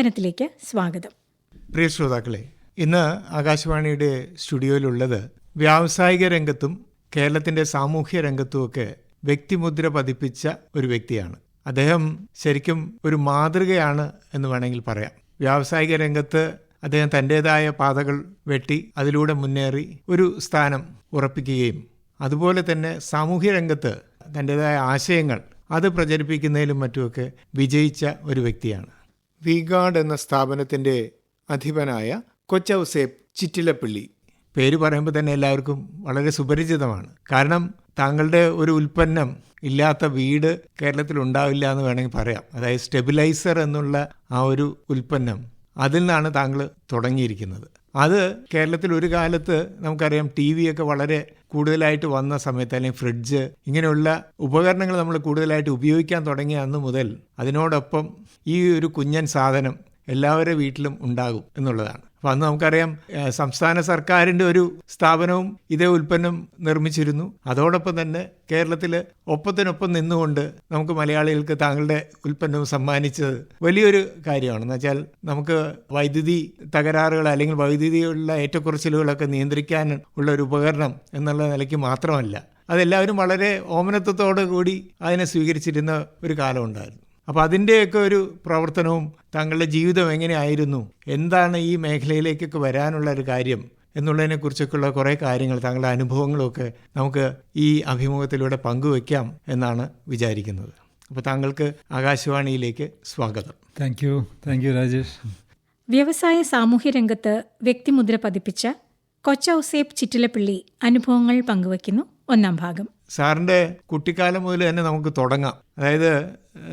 വന്ദനത്തിലേക്ക് സ്വാഗതം. പ്രിയ ശ്രോതാക്കളെ ഇന്ന് ആകാശവാണിയുടെ സ്റ്റുഡിയോയിലുള്ളത് വ്യാവസായിക രംഗത്തും കേരളത്തിന്റെ സാമൂഹ്യ രംഗത്തുമൊക്കെ വ്യക്തിമുദ്ര പതിപ്പിച്ച ഒരു വ്യക്തിയാണ്. അദ്ദേഹം ശരിക്കും ഒരു മാതൃകയാണ് എന്ന് വേണമെങ്കിൽ പറയാം. വ്യാവസായിക രംഗത്ത് അദ്ദേഹം തന്റെതായ പാതകൾ വെട്ടി അതിലൂടെ മുന്നേറി ഒരു സ്ഥാനം ഉറപ്പിക്കുകയും അതുപോലെ തന്നെ സാമൂഹ്യ രംഗത്ത് തന്റെതായ ആശയങ്ങൾ അത് പ്രചരിപ്പിക്കുന്നതിലും മറ്റുമൊക്കെ വിജയിച്ച ഒരു വ്യക്തിയാണ്. വിഗാർഡ് എന്ന സ്ഥാപനത്തിന്റെ അധിപനായ കൊച്ചൌസേബ് ചിറ്റിലപ്പള്ളി. പേര് പറയുമ്പോൾ തന്നെ എല്ലാവർക്കും വളരെ സുപരിചിതമാണ്. കാരണം താങ്കളുടെ ഒരു ഉൽപ്പന്നം ഇല്ലാത്ത വീട് കേരളത്തിൽ ഉണ്ടാവില്ല എന്ന് വേണമെങ്കിൽ പറയാം. അതായത് സ്റ്റെബിലൈസർ എന്നുള്ള ആ ഒരു ഉൽപ്പന്നം അതിൽ നിന്നാണ് താങ്കൾ തുടങ്ങിയിരിക്കുന്നത്. അത് കേരളത്തിൽ ഒരു കാലത്ത് നമുക്കറിയാം ടി വി ഒക്കെ വളരെ കൂടുതലായിട്ട് വന്ന സമയത്ത് അല്ലെങ്കിൽ ഫ്രിഡ്ജ് ഇങ്ങനെയുള്ള ഉപകരണങ്ങൾ നമ്മൾ കൂടുതലായിട്ട് ഉപയോഗിക്കാൻ തുടങ്ങിയ അന്ന് മുതൽ അതിനോടൊപ്പം ഈ ഒരു കുഞ്ഞൻ സാധനം എല്ലാവരുടെ വീട്ടിലും ഉണ്ടാകും എന്നുള്ളതാണ്. അപ്പം അന്ന് നമുക്കറിയാം സംസ്ഥാന സർക്കാരിന്റെ ഒരു സ്ഥാപനവും ഇതേ ഉൽപ്പന്നം നിർമ്മിച്ചിരുന്നു. അതോടൊപ്പം തന്നെ കേരളത്തിൽ ഒപ്പത്തിനൊപ്പം നിന്നുകൊണ്ട് നമുക്ക് മലയാളികൾക്ക് താങ്കളുടെ ഉൽപ്പന്നം സമ്മാനിച്ചത് വലിയൊരു കാര്യമാണ്. എന്ന് വെച്ചാൽ നമുക്ക് വൈദ്യുതി തകരാറുകൾ അല്ലെങ്കിൽ വൈദ്യുതിയുള്ള ഏറ്റക്കുറച്ചിലുകളൊക്കെ നിയന്ത്രിക്കാൻ ഉള്ള ഒരു ഉപകരണം എന്നുള്ള നിലയ്ക്ക് മാത്രമല്ല അതെല്ലാവരും വളരെ ഓമനത്വത്തോടു കൂടി അതിനെ സ്വീകരിച്ചിരുന്ന ഒരു കാലമുണ്ടായിരുന്നു. അപ്പോൾ അതിന്റെയൊക്കെ ഒരു പ്രവർത്തനവും താങ്കളുടെ ജീവിതം എങ്ങനെയായിരുന്നു? എന്താണ് ഈ മേഖലയിലേക്കൊക്കെ വരാനുള്ള ഒരു കാര്യം എന്നുള്ളതിനെ കുറിച്ചൊക്കെയുള്ള കുറേ കാര്യങ്ങൾ താങ്കളുടെ അനുഭവങ്ങളൊക്കെ നമുക്ക് ഈ അഭിമുഖത്തിലൂടെ പങ്കുവെക്കാം എന്നാണ് വിചാരിക്കുന്നത്. അപ്പോൾ താങ്കൾക്ക് ആകാശവാണിയിലേക്ക് സ്വാഗതം. Thank you thank you Rajesh വ്യവസായ സാമൂഹ്യ രംഗത്ത് വ്യക്തിമുദ്ര പതിപ്പിച്ച കൊച്ചൌസേപ്പ് ചിറ്റിലപ്പിള്ളി അനുഭവങ്ങൾ പങ്കുവയ്ക്കുന്നു ഒന്നാം ഭാഗം. സാറിന്റെ കുട്ടിക്കാലം മുതൽ തന്നെ നമുക്ക് തുടങ്ങാം. അതായത്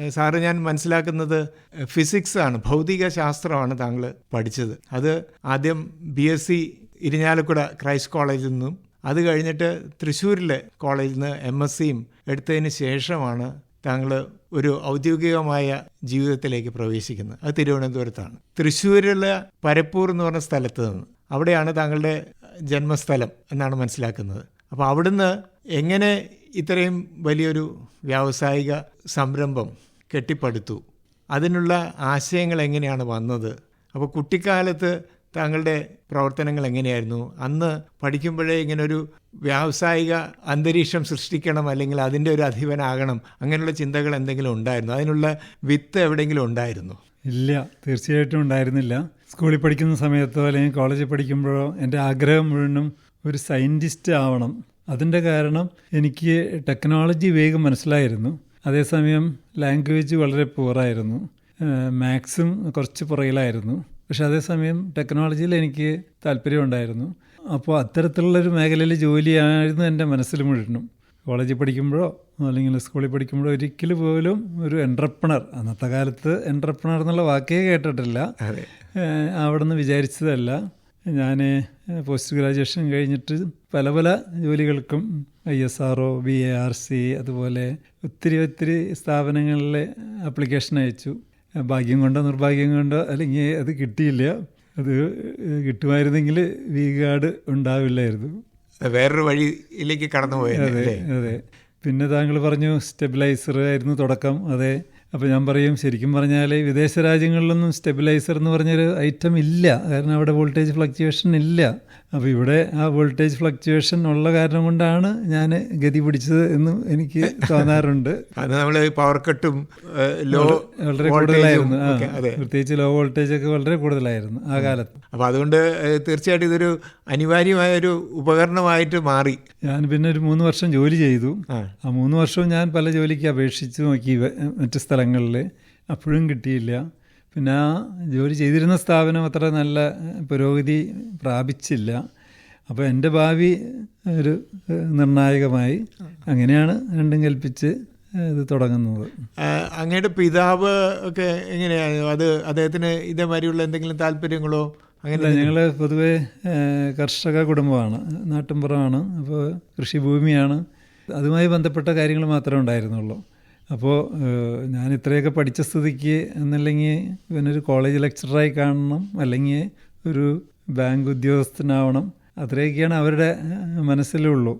സാറ് ഞാൻ മനസ്സിലാക്കുന്നത് ഫിസിക്സ് ആണ് ഭൗതിക ശാസ്ത്രമാണ് താങ്കൾ പഠിച്ചത്. അത് ആദ്യം B S C Irinjalakuda Christ കോളേജിൽ നിന്നും അത് കഴിഞ്ഞിട്ട് തൃശ്ശൂരിലെ കോളേജിൽ നിന്ന് എം എസ് സിയും എടുത്തതിന് ശേഷമാണ് താങ്കൾ ഒരു ഔദ്യോഗികമായ ജീവിതത്തിലേക്ക് പ്രവേശിക്കുന്നത്. അത് തിരുവനന്തപുരത്താണ്. തൃശ്ശൂരിലെ പരപ്പൂർ എന്ന് പറഞ്ഞ സ്ഥലത്ത് നിന്ന് അവിടെയാണ് താങ്കളുടെ ജന്മസ്ഥലം എന്നാണ് മനസ്സിലാക്കുന്നത്. അപ്പോൾ അവിടുന്ന് എങ്ങനെ ഇത്രയും വലിയൊരു വ്യാവസായിക സംരംഭം കെട്ടിപ്പടുത്തു? അതിനുള്ള ആശയങ്ങൾ എങ്ങനെയാണ് വന്നത്? അപ്പോൾ കുട്ടിക്കാലത്ത് താങ്കളുടെ പ്രവർത്തനങ്ങൾ എങ്ങനെയായിരുന്നു? അന്ന് പഠിക്കുമ്പോഴേ ഇങ്ങനെ ഒരു വ്യാവസായിക അന്തരീക്ഷം സൃഷ്ടിക്കണം അല്ലെങ്കിൽ അതിന്റെ ഒരു അധിപനാകണം അങ്ങനെയുള്ള ചിന്തകൾ എന്തെങ്കിലും ഉണ്ടായിരുന്നു? അതിനുള്ള വിത്ത് എവിടെയെങ്കിലും ഉണ്ടായിരുന്നു? ഇല്ല തീർച്ചയായിട്ടും ഉണ്ടായിരുന്നില്ല. സ്കൂളിൽ പഠിക്കുന്ന സമയത്തോ അല്ലെങ്കിൽ കോളേജിൽ പഠിക്കുമ്പോഴോ എന്റെ ആഗ്രഹം മുഴുവനും ഒരു സയന്റിസ്റ്റ് ആവണം. അതിന്റെ കാരണം എനിക്ക് ടെക്നോളജി വേഗം മനസ്സിലായിരുന്നു. അതേസമയം ലാംഗ്വേജ് വളരെ പൂറായിരുന്നു മാത്സും കുറച്ച് പുറകിലായിരുന്നു. പക്ഷെ അതേസമയം ടെക്നോളജിയിൽ എനിക്ക് താല്പര്യമുണ്ടായിരുന്നു. അപ്പോൾ അത്തരത്തിലുള്ളൊരു മേഖലയിൽ ജോലിയായിരുന്നു എന്റെ മനസ്സിൽ മുഴുവനും. കോളേജിൽ പഠിക്കുമ്പോഴോ അല്ലെങ്കിൽ സ്കൂളിൽ പഠിക്കുമ്പോഴോ ഒരിക്കലും പോലും ഒരു എൻട്രപ്രണർ അന്നത്തെ കാലത്ത് എൻട്രപ്രണർ എന്നുള്ള വാക്കേ കേട്ടിട്ടില്ല. അവിടെ നിന്ന് വിചാരിച്ചതല്ല. ഞാൻ പോസ്റ്റ് ഗ്രാജുവേഷൻ കഴിഞ്ഞിട്ട് പല പല ജോലികൾക്കും I S R O B A R C അതുപോലെ ഒത്തിരി ഒത്തിരി സ്ഥാപനങ്ങളിൽ ആപ്ലിക്കേഷൻ അയച്ചു. ഭാഗ്യം കൊണ്ടോ നിർഭാഗ്യം കൊണ്ടോ അല്ലെങ്കിൽ അത് കിട്ടിയില്ല. അത് കിട്ടുമായിരുന്നെങ്കിൽ വി ഗാർഡ് ഉണ്ടാവില്ലായിരുന്നു. വേറൊരു വഴിയിലേക്ക് കടന്നു പോയത് അതെ അതെ. പിന്നെ താങ്കൾ പറഞ്ഞു സ്റ്റെബിലൈസർ ആയിരുന്നു തുടക്കം. അതെ അപ്പോൾ ഞാൻ പറയും ശരിക്കും പറഞ്ഞാൽ വിദേശ രാജ്യങ്ങളിലൊന്നും സ്റ്റെബിലൈസർ എന്ന് പറഞ്ഞൊരു ഐറ്റം ഇല്ല. കാരണം അവിടെ വോൾട്ടേജ് ഫ്ലക്ച്വേഷൻ ഇല്ല. അപ്പോൾ ഇവിടെ ആ വോൾട്ടേജ് ഫ്ലക്ച്വേഷൻ ഉള്ള കാരണം കൊണ്ടാണ് ഞാൻ ഗതി പിടിച്ചത് എന്ന് എനിക്ക് തോന്നാറുണ്ട്. നമ്മൾ പവർ കട്ടും ലോ വളരെ കൂടുതലായിരുന്നു. പ്രത്യേകിച്ച് ലോ വോൾട്ടേജ് ഒക്കെ വളരെ കൂടുതലായിരുന്നു ആ കാലത്ത്. അപ്പോൾ അതുകൊണ്ട് തീർച്ചയായിട്ടും ഇതൊരു അനിവാര്യമായ ഒരു ഉപകരണമായിട്ട് മാറി. ഞാൻ പിന്നെ ഒരു മൂന്ന് വർഷം ജോലി ചെയ്തു. ആ. മൂന്ന് വർഷവും ഞാൻ പല ജോലിക്ക് അപേക്ഷിച്ച് നോക്കി മറ്റു മറ്റ് സ്ഥലങ്ങളിൽ അപ്പോഴും കിട്ടിയില്ല. പിന്നെ ആ ജോലി ചെയ്തിരുന്ന സ്ഥാപനം അത്ര നല്ല പുരോഗതി പ്രാപിച്ചില്ല. അപ്പോൾ എന്റെ ഭാവി ഒരു നിർണായകമായി അങ്ങനെയാണ് രണ്ടും കൽപ്പിച്ച് ഇത് തുടങ്ങുന്നത്. അങ്ങയുടെ പിതാവ് ഒക്കെ എങ്ങനെയാണ് അത് അദ്ദേഹത്തിന് ഇതേമാതിരിയുള്ള എന്തെങ്കിലും താല്പര്യങ്ങളോ അങ്ങനെ ഞങ്ങൾ പൊതുവേ കർഷക കുടുംബമാണ്. നാട്ടിൻപുറമാണ്. അപ്പോൾ കൃഷിഭൂമിയാണ്. അതുമായി ബന്ധപ്പെട്ട കാര്യങ്ങൾ മാത്രമേ ഉണ്ടായിരുന്നുള്ളൂ. അപ്പോൾ ഞാൻ ഇത്രയൊക്കെ പഠിച്ച സ്ഥിതിക്ക് എന്നല്ലെങ്കിൽ ഇവനൊരു കോളേജ് ലെക്ചറായി കാണണം അല്ലെങ്കിൽ ഒരു ബാങ്ക് ഉദ്യോഗസ്ഥനാവണം അത്രയൊക്കെയാണ് അവരുടെ മനസ്സിലേ മനസ്സിലുള്ളൂ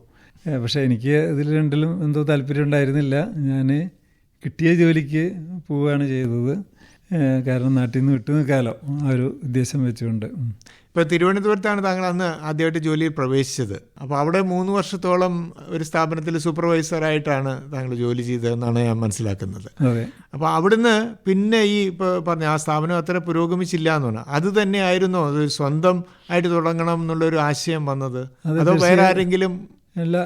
പക്ഷേ എനിക്ക് ഇതിൽ രണ്ടിലും എന്തോ താല്പര്യം ഉണ്ടായിരുന്നില്ല. ഞാൻ കിട്ടിയ ജോലിക്ക് പോവുകയാണ് ചെയ്തത്. കാരണം നാട്ടിൽ നിന്ന് വിട്ടു നിൽക്കാമല്ലോ ആ ഒരു ഉദ്ദേശം വെച്ചുകൊണ്ട്. ഇപ്പോൾ തിരുവനന്തപുരത്താണ് താങ്കൾ അന്ന് ആദ്യമായിട്ട് ജോലിയിൽ പ്രവേശിച്ചത്. അപ്പോൾ അവിടെ മൂന്ന് വർഷത്തോളം ഒരു സ്ഥാപനത്തിൽ സൂപ്പർവൈസറായിട്ടാണ് താങ്കൾ ജോലി ചെയ്തതെന്നാണ് ഞാൻ മനസ്സിലാക്കുന്നത്. അപ്പോൾ അവിടുന്ന് പിന്നെ ഈ ഇപ്പോൾ പറഞ്ഞ ആ സ്ഥാപനം അത്ര പുരോഗമിച്ചില്ല എന്ന് പറഞ്ഞു അത് തന്നെയായിരുന്നോ അത് സ്വന്തം ആയിട്ട് തുടങ്ങണം എന്നുള്ളൊരു ആശയം വന്നത്? അതെ, വേറെ ആരെങ്കിലും? അല്ല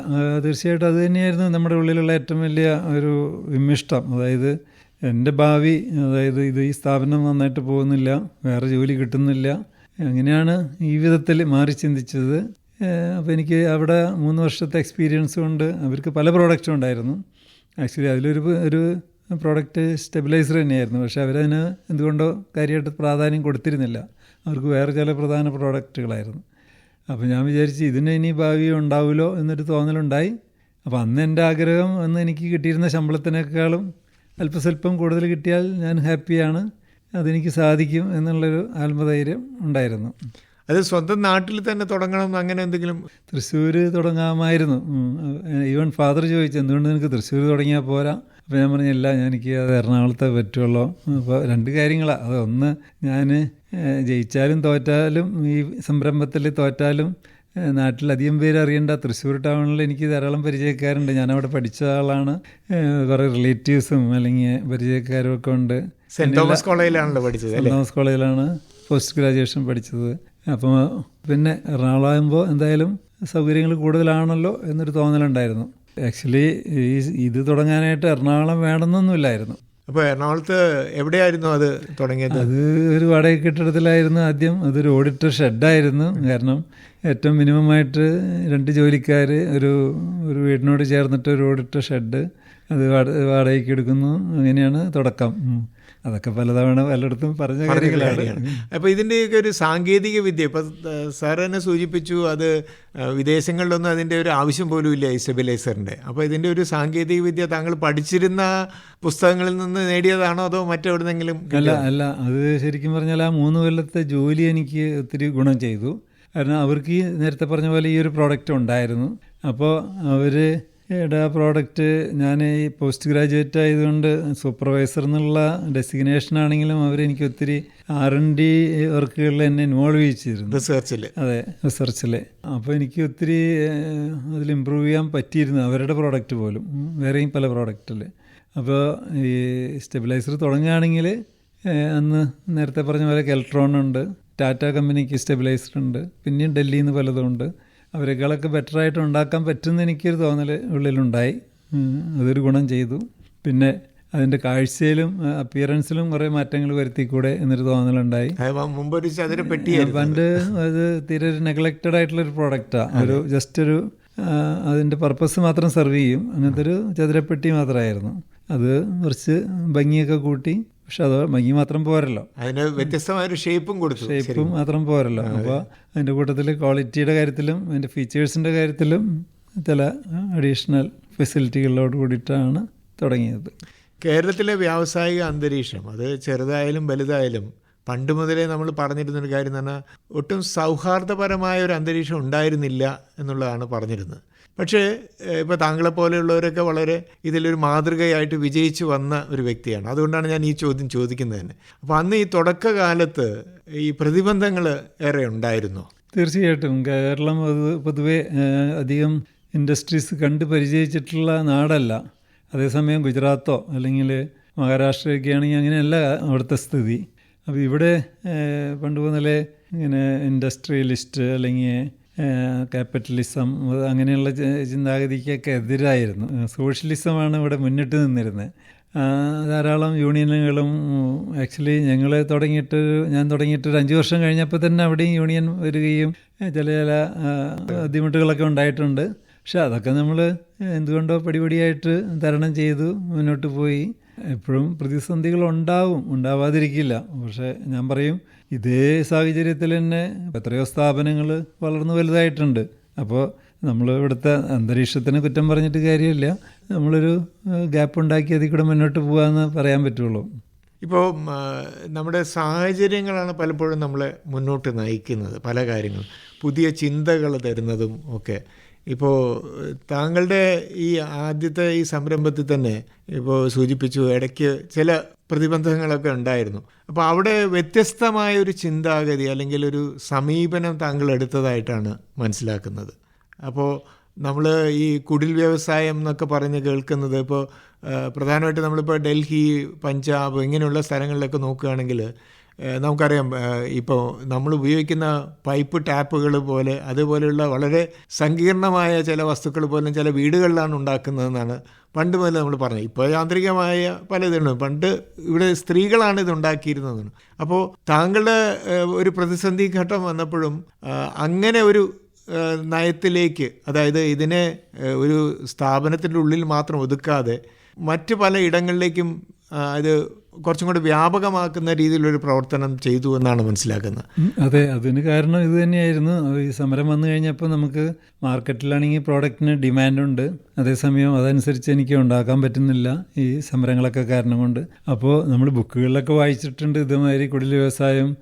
തീർച്ചയായിട്ടും അത് തന്നെയായിരുന്നു നമ്മുടെ ഉള്ളിലുള്ള ഏറ്റവും വലിയ ഒരു വിമിഷ്ടം അതായത് എന്റെ ഭാവി അതായത് ഇത് ഈ സ്ഥാപനം നന്നായിട്ട് പോകുന്നില്ല വേറെ ജോലി കിട്ടുന്നില്ല അങ്ങനെയാണ് ഈ വിധത്തിൽ മാറി ചിന്തിച്ചത്. അപ്പോൾ എനിക്ക് അവിടെ മൂന്ന് വർഷത്തെ എക്സ്പീരിയൻസ് കൊണ്ട് അവർക്ക് പല പ്രോഡക്റ്റും ഉണ്ടായിരുന്നു. ആക്ച്വലി അതിലൊരു ഒരു പ്രോഡക്റ്റ് സ്റ്റെബിലൈസർ തന്നെയായിരുന്നു. പക്ഷേ അവരതിന് എന്തുകൊണ്ടോ കാര്യമായിട്ട് പ്രാധാന്യം കൊടുത്തിരുന്നില്ല. അവർക്ക് വേറെ ചില പ്രധാന പ്രോഡക്റ്റുകളായിരുന്നു അപ്പോൾ ഞാൻ വിചാരിച്ച് ഇതിന് ഇനി ഭാവി ഉണ്ടാവുമല്ലോ എന്നൊരു തോന്നലുണ്ടായി. അപ്പോൾ അന്ന് എന്റെ ആഗ്രഹം അന്ന് എനിക്ക് കിട്ടിയിരുന്ന ശമ്പളത്തിനേക്കാളും അല്പസ്വല്പം കൂടുതൽ കിട്ടിയാൽ ഞാൻ ഹാപ്പിയാണ് അതെനിക്ക് സാധിക്കും എന്നുള്ളൊരു ആത്മധൈര്യം ഉണ്ടായിരുന്നു. അത് സ്വന്തം നാട്ടിൽ തന്നെ തുടങ്ങണം അങ്ങനെ എന്തെങ്കിലും തൃശ്ശൂർ തുടങ്ങാമായിരുന്നു. ഈവൻ ഫാദർ ചോദിച്ചു എന്തുകൊണ്ട് നിനക്ക് തൃശ്ശൂർ തുടങ്ങിയാൽ പോരാ? അപ്പോൾ ഞാൻ പറഞ്ഞില്ല എനിക്ക് അത് എറണാകുളത്തെ പറ്റുള്ളൂ. അപ്പോൾ രണ്ട് കാര്യങ്ങളാണ് അതൊന്ന് ഞാൻ ജയിച്ചാലും തോറ്റാലും ഈ സംരംഭത്തിൽ തോറ്റാലും നാട്ടിൽ നാട്ടിലധികം പേര് അറിയേണ്ട തൃശ്ശൂർ ടൗണിൽ എനിക്ക് ധാരാളം പരിചയക്കാരുണ്ട്. ഞാനവിടെ പഠിച്ച ആളാണ്. കുറേ റിലേറ്റീവ്സും അല്ലെങ്കിൽ പരിചയക്കാരും ഒക്കെ ഉണ്ട്. സെന്റ് തോമസ് കോളേജിലാണല്ലോ പഠിച്ചത് സെന്റ് തോമസ് കോളേജിലാണ് പോസ്റ്റ് ഗ്രാജുവേഷൻ പഠിച്ചത്. അപ്പോൾ പിന്നെ എറണാകുളമാകുമ്പോൾ എന്തായാലും സൗകര്യങ്ങൾ കൂടുതലാണല്ലോ എന്നൊരു തോന്നലുണ്ടായിരുന്നു. ആക്ച്വലി ഈ ഇത് തുടങ്ങാനായിട്ട് എറണാകുളം വേണമെന്നൊന്നുമില്ലായിരുന്നു. അപ്പോൾ എറണാകുളത്ത് എവിടെയായിരുന്നു അത് തുടങ്ങിയത്? അത് ഒരു വാടക കെട്ടിടത്തിലായിരുന്നു ആദ്യം. അതൊരു ഓഡിറ്റർ ഷെഡായിരുന്നു. കാരണം ഏറ്റവും മിനിമം ആയിട്ട് രണ്ട് ജോലിക്കാർ ഒരു ഒരു വീടിനോട് ചേർന്നിട്ട് ഒരു ഓഡിറ്റർ ഷെഡ് അത് വാട- വാടകയ്ക്ക് എടുക്കുന്നു. അങ്ങനെയാണ് തുടക്കം. അതൊക്കെ പലതവണ പലയിടത്തും പറഞ്ഞ കാര്യങ്ങളാണ്. അപ്പോൾ ഇതിന്റെയൊക്കെ ഒരു സാങ്കേതിക വിദ്യ ഇപ്പം സാർ തന്നെ സൂചിപ്പിച്ചു അത് വിദേശങ്ങളിലൊന്നും അതിന്റെ ഒരു ആവശ്യം പോലും ഇല്ല ഈ സ്റ്റെബിലൈസറിന്റെ അപ്പോൾ ഇതിന്റെ ഒരു സാങ്കേതിക വിദ്യ താങ്കൾ പഠിച്ചിരുന്ന പുസ്തകങ്ങളിൽ നിന്ന് നേടിയതാണോ അതോ മറ്റെവിടുന്നെങ്കിലും അല്ല അല്ല അത് ശരിക്കും പറഞ്ഞാൽ ആ മൂന്ന് കൊല്ലത്തെ ജോലി എനിക്ക് ഒത്തിരി ഗുണം ചെയ്തു. കാരണം അവർക്ക് ഈ നേരത്തെ പറഞ്ഞ പോലെ ഈ ഒരു പ്രോഡക്റ്റ് ഉണ്ടായിരുന്നു. അപ്പോൾ അവർ ആ പ്രോഡക്റ്റ് ഞാൻ ഈ പോസ്റ്റ് ഗ്രാജുവേറ്റ് ആയതുകൊണ്ട് സൂപ്പർവൈസർ എന്നുള്ള ഡെസിഗ്നേഷൻ ആണെങ്കിലും അവരെനിക്ക് ഒത്തിരി ആർ എൻ ഡി വർക്കുകളിൽ എന്നെ ഇൻവോൾവ് ചെയ്യിച്ചിരുന്നു റിസർച്ചിൽ അതെ റിസർച്ചിൽ അപ്പോൾ എനിക്ക് ഒത്തിരി അതിൽ ഇമ്പ്രൂവ് ചെയ്യാൻ പറ്റിയിരുന്നു അവരുടെ പ്രോഡക്റ്റ് പോലും. വേറെയും പല പ്രോഡക്റ്റിൽ അപ്പോൾ ഈ സ്റ്റെബിലൈസർ തുടങ്ങുകയാണെങ്കിൽ അന്ന് നേരത്തെ പറഞ്ഞ പോലെ കെൽട്രോൺ ഉണ്ട് ടാറ്റ കമ്പനിക്ക് സ്റ്റെബിലൈസർ ഉണ്ട് പിന്നെയും ഡൽഹിയിൽ നിന്ന് പലതും ഉണ്ട്. അവരെക്കാളൊക്കെ ബെറ്ററായിട്ട് ഉണ്ടാക്കാൻ പറ്റുമെന്ന് എനിക്കൊരു തോന്നൽ ഉള്ളിലുണ്ടായി. അതൊരു ഗുണം ചെയ്തു. പിന്നെ അതിന്റെ കാഴ്ചയിലും അപ്പിയറൻസിലും കുറേ മാറ്റങ്ങൾ വരുത്തിക്കൂടെ എന്നൊരു തോന്നലുണ്ടായി. പണ്ട് അത് തീരെ ഒരു നെഗ്ലക്റ്റഡ് ആയിട്ടുള്ളൊരു പ്രോഡക്റ്റാണ് ഒരു ജസ്റ്റ് ഒരു അതിന്റെ പർപ്പസ് മാത്രം സെർവ് ചെയ്യും. അങ്ങനത്തെ ഒരു ചതുരപ്പെട്ടി മാത്രമായിരുന്നു അത് കുറച്ച് ഭംഗിയൊക്കെ കൂട്ടി പക്ഷെ അത് ഭംഗി മാത്രം പോരല്ലോ. അതിന് വ്യത്യസ്തമായ ഒരു ഷേപ്പും കൊടുത്തു ഷേപ്പും മാത്രം പോരല്ലോ. അപ്പോൾ അതിന്റെ കൂട്ടത്തിൽ ക്വാളിറ്റിയുടെ കാര്യത്തിലും അതിന്റെ ഫീച്ചേഴ്സിന്റെ കാര്യത്തിലും ചില അഡീഷണൽ ഫെസിലിറ്റികളോട് കൂടിയിട്ടാണ് തുടങ്ങിയത്. കേരളത്തിലെ വ്യാവസായിക അന്തരീക്ഷം അത് ചെറുതായാലും വലുതായാലും പണ്ട് മുതലേ നമ്മൾ പറഞ്ഞിരുന്നൊരു കാര്യം എന്ന് പറഞ്ഞാൽ ഒട്ടും സൗഹാർദ്ദപരമായ ഒരു അന്തരീക്ഷം ഉണ്ടായിരുന്നില്ല എന്നുള്ളതാണ് പറഞ്ഞിരുന്നത്. പക്ഷേ ഇപ്പോൾ താങ്കളെ പോലെയുള്ളവരൊക്കെ വളരെ ഇതിലൊരു മാതൃകയായിട്ട് വിജയിച്ചു വന്ന ഒരു വ്യക്തിയാണ്. അതുകൊണ്ടാണ് ഞാൻ ഈ ചോദ്യം ചോദിക്കുന്നത് തന്നെ. അപ്പോൾ അന്ന് ഈ തുടക്കകാലത്ത് ഈ പ്രതിബന്ധങ്ങൾ ഏറെ ഉണ്ടായിരുന്നു? തീർച്ചയായിട്ടും. കേരളം അത് പൊതുവെ അധികം ഇൻഡസ്ട്രീസ് കണ്ട് പരിചയിച്ചിട്ടുള്ള നാടല്ല. അതേസമയം ഗുജറാത്തോ അല്ലെങ്കിൽ മഹാരാഷ്ട്രയൊക്കെ ആണെങ്കിൽ അങ്ങനെയല്ല അവിടുത്തെ സ്ഥിതി. അപ്പോൾ ഇവിടെ പണ്ട് മുതലേ ഇങ്ങനെ ഇൻഡസ്ട്രിയലിസ്റ്റ് അല്ലെങ്കിൽ ക്യാപിറ്റലിസം അങ്ങനെയുള്ള ചിന്താഗതിക്കൊക്കെ എതിരായിരുന്നു. സോഷ്യലിസമാണ് ഇവിടെ മുന്നിട്ട് നിന്നിരുന്നത് ധാരാളം യൂണിയനുകളും ആക്ച്വലി ഞങ്ങൾ തുടങ്ങിയിട്ട് ഞാൻ തുടങ്ങിയിട്ട് ഒരു അഞ്ച് വർഷം കഴിഞ്ഞപ്പോൾ തന്നെ അവിടെയും യൂണിയൻ വരികയും ചില ചില ബുദ്ധിമുട്ടുകളൊക്കെ ഉണ്ടായിട്ടുണ്ട്. പക്ഷെ അതൊക്കെ നമ്മൾ എന്തുകൊണ്ടോ പടിപടിയായിട്ട് തരണം ചെയ്തു മുന്നോട്ട് പോയി. എപ്പോഴും പ്രതിസന്ധികൾ ഉണ്ടാവും ഉണ്ടാവാതിരിക്കില്ല. പക്ഷേ ഞാൻ പറയും ഇതേ സാഹചര്യത്തിൽ തന്നെ എത്രയോ സ്ഥാപനങ്ങൾ വളർന്നു വലുതായിട്ടുണ്ട്. അപ്പോൾ നമ്മൾ ഇവിടുത്തെ അന്തരീക്ഷത്തിന് കുറ്റം പറഞ്ഞിട്ട് കാര്യമില്ല. നമ്മളൊരു ഗ്യാപ്പ് ഉണ്ടാക്കി അതിൽ കൂടെ മുന്നോട്ട് പോകാമെന്ന് പറയാൻ പറ്റുള്ളൂ. ഇപ്പോൾ നമ്മുടെ സാഹചര്യങ്ങളാണ് പലപ്പോഴും നമ്മളെ മുന്നോട്ട് നയിക്കുന്നത് പല കാര്യങ്ങളും. പുതിയ ചിന്തകൾ തരുന്നതും ഒക്കെ. ഇപ്പോൾ താങ്കളുടെ ഈ ആദ്യത്തെ ഈ സംരംഭത്തിൽ തന്നെ ഇപ്പോൾ സൂചിപ്പിച്ചു ഇടയ്ക്ക് ചില പ്രതിബന്ധങ്ങളൊക്കെ ഉണ്ടായിരുന്നു. അപ്പോൾ അവിടെ വ്യത്യസ്തമായ ഒരു ചിന്താഗതി അല്ലെങ്കിൽ ഒരു സമീപനം താങ്കൾ എടുത്തതായിട്ടാണ് മനസ്സിലാക്കുന്നത്. അപ്പോൾ നമ്മൾ ഈ കുടിൽ വ്യവസായം എന്നൊക്കെ പറഞ്ഞ് കേൾക്കുന്നത് ഇപ്പോൾ പ്രധാനമായിട്ട് നമ്മളിപ്പോൾ ഡൽഹി പഞ്ചാബ് ഇങ്ങനെയുള്ള സ്ഥലങ്ങളിലൊക്കെ നോക്കുകയാണെങ്കിൽ നമുക്കറിയാം ഇപ്പോൾ നമ്മൾ ഉപയോഗിക്കുന്ന പൈപ്പ് ടാപ്പുകൾ പോലെ അതുപോലെയുള്ള വളരെ സങ്കീർണമായ ചില വസ്തുക്കൾ പോലും ചില വീടുകളിലാണ് ഉണ്ടാക്കുന്നതെന്നാണ് പണ്ട് മുതൽ നമ്മൾ പറഞ്ഞത്. ഇപ്പോൾ യാന്ത്രികമായ പലതുണ്ട് പണ്ട് ഇവിടെ സ്ത്രീകളാണ് ഇത് ഉണ്ടാക്കിയിരുന്നതെന്ന് അപ്പോൾ താങ്കളുടെ ഒരു പ്രതിസന്ധി ഘട്ടം വന്നപ്പോഴും അങ്ങനെ ഒരു നയത്തിലേക്ക് അതായത് ഇതിനെ ഒരു സ്ഥാപനത്തിന്റെ ഉള്ളിൽ മാത്രം ഒതുക്കാതെ മറ്റ് പല ഇടങ്ങളിലേക്കും ഇത് കുറച്ചും കൂടി വ്യാപകമാക്കുന്ന രീതിയിലൊരു പ്രവർത്തനം ചെയ്തു എന്നാണ് മനസ്സിലാക്കുന്നത്. അതെ. അതിന് കാരണം ഇത് തന്നെയായിരുന്നു. ഈ സമരം വന്നു കഴിഞ്ഞപ്പോൾ നമുക്ക് മാർക്കറ്റിലാണെങ്കിൽ പ്രോഡക്റ്റിന് ഡിമാൻഡുണ്ട്. അതേസമയം അതനുസരിച്ച് എനിക്ക് ഉണ്ടാക്കാൻ പറ്റുന്നില്ല ഈ സമരങ്ങളൊക്കെ കാരണം കൊണ്ട്. അപ്പോൾ നമ്മൾ ബുക്കുകളിലൊക്കെ വായിച്ചിട്ടുണ്ട് ഇതുമാതിരി കുടിൽ വ്യവസായം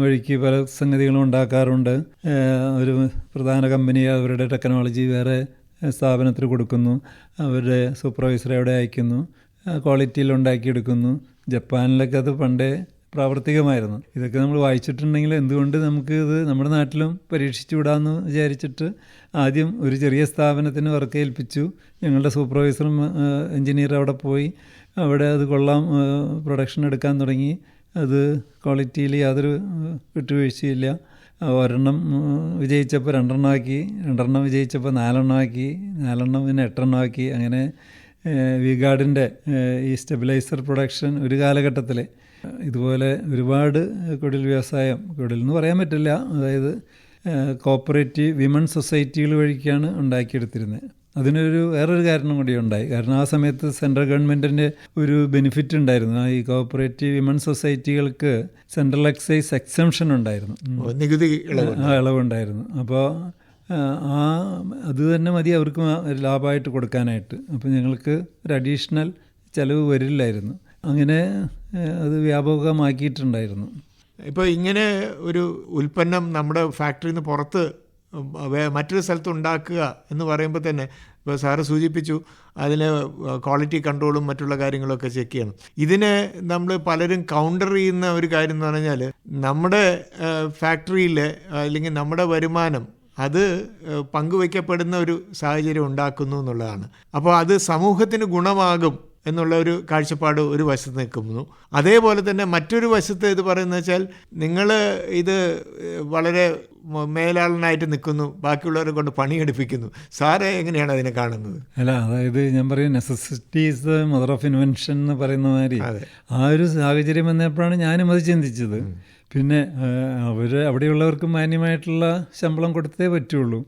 വഴിക്ക് പല സംഗതികളും ഉണ്ടാക്കാറുണ്ട്. ഒരു പ്രധാന കമ്പനി അവരുടെ ടെക്നോളജി വേറെ സ്ഥാപനത്തിൽ കൊടുക്കുന്നു അവരുടെ സൂപ്പർവൈസറെ അവിടെ അയക്കുന്നു ക്വാളിറ്റിയിൽ ഉണ്ടാക്കിയെടുക്കുന്നു. ജപ്പാനിലൊക്കെ അത് പണ്ടേ പ്രാവർത്തികമായിരുന്നു. ഇതൊക്കെ നമ്മൾ വായിച്ചിട്ടുണ്ടെങ്കിൽ എന്തുകൊണ്ട് നമുക്ക് ഇത് നമ്മുടെ നാട്ടിലും പരീക്ഷിച്ചു വിടാമെന്ന് വിചാരിച്ചിട്ട് ആദ്യം ഒരു ചെറിയ സ്ഥാപനത്തിന് വർക്ക് ഏൽപ്പിച്ചു. ഞങ്ങളുടെ സൂപ്പർവൈസറും എഞ്ചിനീയർ അവിടെ പോയി. അവിടെ അത് കൊള്ളാം പ്രൊഡക്ഷൻ എടുക്കാൻ തുടങ്ങി. അത് ക്വാളിറ്റിയിൽ യാതൊരു വിട്ടുവീഴ്ചയില്ല. ഒരെണ്ണം വിജയിച്ചപ്പോൾ രണ്ടെണ്ണം ആക്കി രണ്ടെണ്ണം വിജയിച്ചപ്പോൾ നാലെണ്ണം ആക്കി നാലെണ്ണം പിന്നെ എട്ടെണ്ണം ആക്കി. അങ്ങനെ വി ഗാർഡിന്റെ ഈ സ്റ്റെബിലൈസർ പ്രൊഡക്ഷൻ ഒരു കാലഘട്ടത്തിൽ ഇതുപോലെ ഒരുപാട് കുടിൽ വ്യവസായം കുടിൽ എന്ന് പറയാൻ പറ്റില്ല. അതായത് കോപ്പറേറ്റീവ് വിമൺ സൊസൈറ്റികൾ വഴിക്കാണ് ഉണ്ടാക്കിയെടുത്തിരുന്നത്. അതിനൊരു വേറൊരു കാരണം കൂടി ഉണ്ടായി. കാരണം ആ സമയത്ത് സെൻട്രൽ ഗവൺമെന്റിന്റെ ഒരു ബെനിഫിറ്റ് ഉണ്ടായിരുന്നു. ആ ഈ കോപ്പറേറ്റീവ് വിമൺ സൊസൈറ്റികൾക്ക് സെൻട്രൽ എക്സൈസ് എക്സംഷൻ ഉണ്ടായിരുന്നു. നികുതി ആ ഇളവുണ്ടായിരുന്നു. അപ്പോൾ ആ അത് തന്നെ മതി അവർക്ക് ലാഭമായിട്ട് കൊടുക്കാനായിട്ട്. അപ്പോൾ ഞങ്ങൾക്ക് ഒരു അഡീഷണൽ ചിലവ് വരില്ലായിരുന്നു. അങ്ങനെ അത് വ്യാപകമാക്കിയിട്ടുണ്ടായിരുന്നു. ഇപ്പോൾ ഇങ്ങനെ ഒരു ഉൽപ്പന്നം നമ്മുടെ ഫാക്ടറിയിൽ നിന്ന് പുറത്ത് മറ്റൊരു സ്ഥലത്ത് ഉണ്ടാക്കുക എന്ന് പറയുമ്പോൾ തന്നെ ഇപ്പോൾ സാറ് സൂചിപ്പിച്ചു അതിന് ക്വാളിറ്റി കൺട്രോളും മറ്റുള്ള കാര്യങ്ങളൊക്കെ ചെക്ക് ചെയ്യണം. ഇതിനെ നമ്മൾ പലരും കൗണ്ടർ ചെയ്യുന്ന ഒരു കാര്യം എന്ന് പറഞ്ഞാൽ നമ്മുടെ ഫാക്ടറിയിൽ അല്ലെങ്കിൽ നമ്മുടെ വരുമാനം അത് പങ്കുവയ്ക്കപ്പെടുന്ന ഒരു സാഹചര്യം ഉണ്ടാക്കുന്നു എന്നുള്ളതാണ്. അപ്പോൾ അത് സമൂഹത്തിന് ഗുണമാകും എന്നുള്ള ഒരു കാഴ്ചപ്പാട് ഒരു വശത്ത് നിൽക്കുന്നു. അതേപോലെ തന്നെ മറ്റൊരു വശത്ത് ഇത് പറയുന്നത് വെച്ചാൽ നിങ്ങൾ ഇത് വളരെ മേലാളനായിട്ട് നിൽക്കുന്നു. ബാക്കിയുള്ളവരെ കൊണ്ട് പണിയെടുപ്പിക്കുന്നു. സാറ് എങ്ങനെയാണ് അതിനെ കാണുന്നത്? അല്ല അതായത് ഞാൻ പറയും necessity is the mother of invention എന്ന് പറയുന്ന മാതിരി. ആ ഒരു സാഹചര്യം വന്നപ്പോഴാണ് ഞാനും അത് ചിന്തിച്ചത്. പിന്നെ അവർ അവിടെയുള്ളവർക്ക് മാന്യമായിട്ടുള്ള ശമ്പളം കൊടുത്തേ പറ്റുള്ളൂ.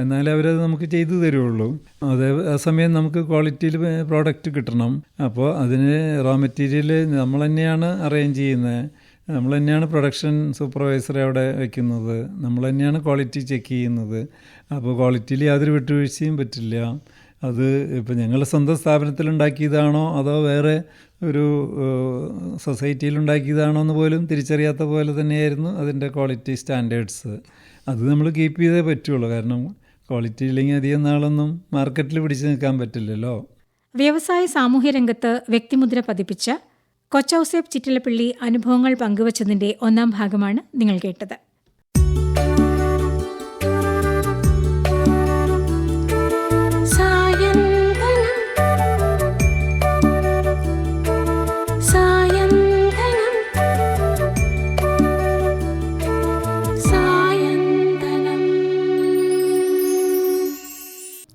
എന്നാലേ അവരത് നമുക്ക് ചെയ്തു തരുള്ളൂ. അതേ ആ സമയം നമുക്ക് ക്വാളിറ്റിയിൽ പ്രോഡക്റ്റ് കിട്ടണം. അപ്പോൾ അതിന് റോ മെറ്റീരിയൽ നമ്മൾ തന്നെയാണ് അറേഞ്ച് ചെയ്യുന്നത് നമ്മൾ തന്നെയാണ് പ്രൊഡക്ഷൻ സൂപ്പർവൈസറെ അവിടെ വയ്ക്കുന്നത് നമ്മൾ തന്നെയാണ് ക്വാളിറ്റി ചെക്ക് ചെയ്യുന്നത് അപ്പോൾ ക്വാളിറ്റിയിൽ യാതൊരു വിട്ടുവീഴ്ചയും പറ്റില്ല. അത് ഇപ്പം ഞങ്ങളുടെ സ്വന്തം സ്ഥാപനത്തിൽ ഉണ്ടാക്കിയതാണോ അതോ വേറെ ഒരു സൊസൈറ്റിയിൽ ഉണ്ടാക്കിയതാണോ എന്ന് പോലും തിരിച്ചറിയാത്ത പോലെ തന്നെയായിരുന്നു അതിന്റെ ക്വാളിറ്റി സ്റ്റാൻഡേർഡ്സ് അത് നമ്മൾ കീപ്പ് ചെയ്തേ പറ്റുള്ളൂ. കാരണം ക്വാളിറ്റി ഇല്ലെങ്കിൽ അധികം നാളൊന്നും മാർക്കറ്റിൽ പിടിച്ചു നിൽക്കാൻ പറ്റില്ലല്ലോ. വ്യവസായ സാമൂഹ്യ രംഗത്ത് വ്യക്തിമുദ്ര പതിപ്പിച്ച കൊച്ചൌസേബ് ചിറ്റിലപ്പള്ളി അനുഭവങ്ങൾ പങ്കുവച്ചതിന്റെ ഒന്നാം ഭാഗമാണ് നിങ്ങൾ കേട്ടത്.